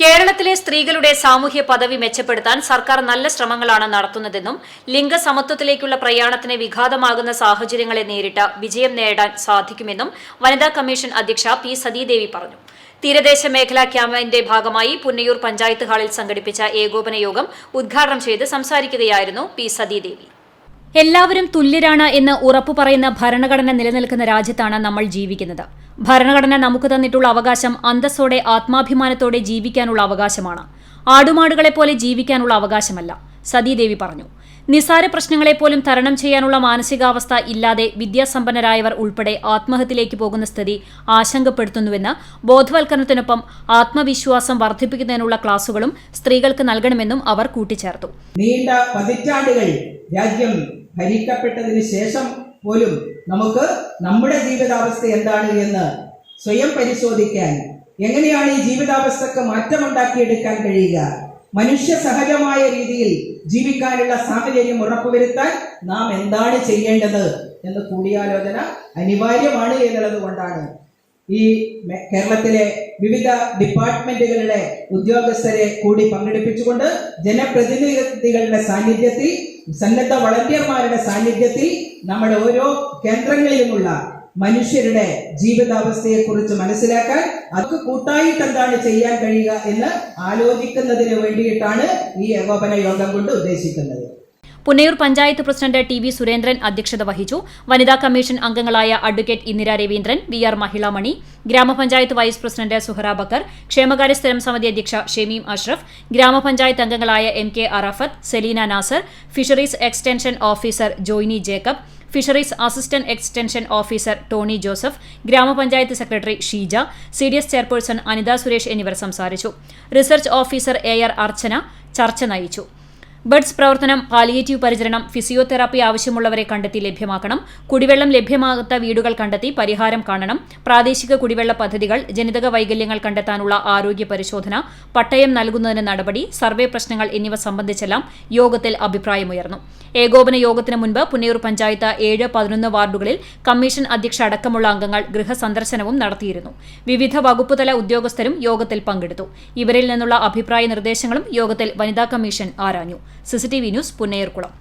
കേരളത്തിലെ സ്ത്രീകളുടെ സാമൂഹ്യ പദവി മെച്ചപ്പെടുത്താൻ സർക്കാർ നല്ല ശ്രമങ്ങളാണ് നടത്തുന്നതെന്നും ലിംഗസമത്വത്തിലേക്കുള്ള പ്രയാണത്തിന് വിഘാതമാകുന്ന സാഹചര്യങ്ങളെ നേരിട്ട് വിജയം നേടാൻ സാധിക്കുമെന്നും വനിതാ കമ്മീഷൻ അധ്യക്ഷ പി സതീദേവി പറഞ്ഞു. തീരദേശ മേഖലാ ക്യാമ്പയിന്റെ ഭാഗമായി പുന്നയൂർ പഞ്ചായത്ത് ഹാളിൽ സംഘടിപ്പിച്ച ഏകോപന യോഗം ഉദ്ഘാടനം ചെയ്ത് സംസാരിക്കുകയായിരുന്നു പി സതീദേവി. എല്ലാവരും തുല്യരാണ് എന്ന് ഉറപ്പു പറയുന്ന ഭരണഘടന നിലനിൽക്കുന്ന രാജ്യത്താണ് നമ്മൾ ജീവിക്കുന്നത്. ഭരണഘടന നമുക്ക് തന്നിട്ടുള്ള അവകാശം അന്തസ്സോടെ ആത്മാഭിമാനത്തോടെ ജീവിക്കാനുള്ള അവകാശമാണ്. ആടുമാടുകളെ പോലെ ജീവിക്കാനുള്ള അവകാശമല്ല സതീദേവി പറഞ്ഞു. നിസാര പ്രശ്നങ്ങളെപ്പോലും തരണം ചെയ്യാനുള്ള മാനസികാവസ്ഥ ഇല്ലാതെ വിദ്യാസമ്പന്നരായവർ ഉൾപ്പെടെ ആത്മഹത്യയിലേക്ക് പോകുന്ന സ്ഥിതി ആശങ്കപ്പെടുത്തുന്നുവെന്ന് ബോധവൽക്കരണത്തിനൊപ്പം ആത്മവിശ്വാസം വർദ്ധിപ്പിക്കുന്നതിനുള്ള ക്ലാസുകളും സ്ത്രീകൾക്ക് നൽകണമെന്നും അവർ കൂട്ടിച്ചേർത്തു. നീണ്ട പതിറ്റാണ്ടുകൾ രാജ്യം ഭരിക്കപ്പെട്ടതിന് ശേഷം പോലും നമുക്ക് നമ്മുടെ ജീവിതാവസ്ഥ എന്താണ് എന്ന് സ്വയം പരിശോധിക്കാൻ എങ്ങനെയാണ് ഈ ജീവിതാവസ്ഥക്ക് മാറ്റമുണ്ടാക്കിയെടുക്കാൻ കഴിയുക? മനുഷ്യ സഹജമായ രീതിയിൽ ജീവിക്കാനുള്ള സാഹചര്യം ഉറപ്പുവരുത്താൻ നാം എന്താണ് ചെയ്യേണ്ടത് എന്ന് കൂടിയാലോചന അനിവാര്യമാണ് എന്നുള്ളത് കൊണ്ടാണ്. ഈ കേരളത്തിലെ വിവിധ ഡിപ്പാർട്ട്മെന്റുകളുടെ ഉദ്യോഗസ്ഥരെ കൂടി പങ്കെടുപ്പിച്ചുകൊണ്ട് ജനപ്രതിനിധികളുടെ സാന്നിധ്യത്തിൽ സന്നദ്ധ വളണ്ടിയർമാരുടെ സാന്നിധ്യത്തിൽ നമ്മുടെ ഓരോ കേന്ദ്രങ്ങളിലുമുള്ള മനുഷ്യരുടെ ജീവിതാവസ്ഥയെക്കുറിച്ച് മനസ്സിലാക്കാൻ അവർക്ക് കൂട്ടായിട്ട് എന്താണ് ചെയ്യാൻ കഴിയുക എന്ന് ആലോചിക്കുന്നതിന് വേണ്ടിയിട്ടാണ് ഈ ഏകോപന യോഗം കൊണ്ട് ഉദ്ദേശിക്കുന്നത്. Punnayur panchayat president T V Surendran അധ്യക്ഷത വഹിച്ചു. വനിതാ കമ്മീഷൻ അംഗങ്ങളായ advocate Indira Raveendran V R Mahilamani ഗ്രാമപഞ്ചായത്ത് വൈസ് പ്രസിഡന്റ് സുഹറ ബക്കർ ക്ഷേമകാര്യ സ്ഥിരം സമിതി അധ്യക്ഷ ഷെമീം അഷ്റഫ് ഗ്രാമപഞ്ചായത്ത് അംഗങ്ങളായ M K Arafath Selina Nasar fisheries extension officer Joini Jacob fisheries assistant extension officer Tony Joseph ഗ്രാമപഞ്ചായത്ത് secretary Sheeja C D S chairperson Anitha Suresh എന്നിവർ സംസാരിച്ചു. Research officer A R Archana ചർച്ച നയിച്ചു. ബഡ്സ് പ്രവർത്തനം പാലിയേറ്റീവ് പരിചരണം physiotherapy ആവശ്യമുള്ളവരെ കണ്ടെത്തി ലഭ്യമാക്കണം. കുടിവെള്ളം ലഭ്യമാകാത്ത വീടുകൾ കണ്ടെത്തി പരിഹാരം കാണണം. പ്രാദേശിക കുടിവെള്ള പദ്ധതികൾ ജനിതക വൈകല്യങ്ങൾ കണ്ടെത്താനുള്ള ആരോഗ്യ പരിശോധന പട്ടയം നൽകുന്നതിന് നടപടി സർവേ പ്രശ്നങ്ങൾ എന്നിവ സംബന്ധിച്ചെല്ലാം യോഗത്തിൽ അഭിപ്രായമുയർന്നു. ഏകോപന യോഗത്തിന് മുൻപ് പുന്നയൂർ പഞ്ചായത്ത് ഏഴ് പതിനൊന്ന് വാർഡുകളിൽ കമ്മീഷൻ അധ്യക്ഷ അടക്കമുള്ള അംഗങ്ങൾ ഗൃഹസന്ദർശനവും നടത്തിയിരുന്നു. വിവിധ വകുപ്പുതല ഉദ്യോഗസ്ഥരും യോഗത്തിൽ പങ്കെടുത്തു. ഇവരിൽ നിന്നുള്ള അഭിപ്രായ നിർദ്ദേശങ്ങളും യോഗത്തിൽ വനിതാ കമ്മീഷൻ ആരാഞ്ഞു. CCTV news புன்னையர்குளம்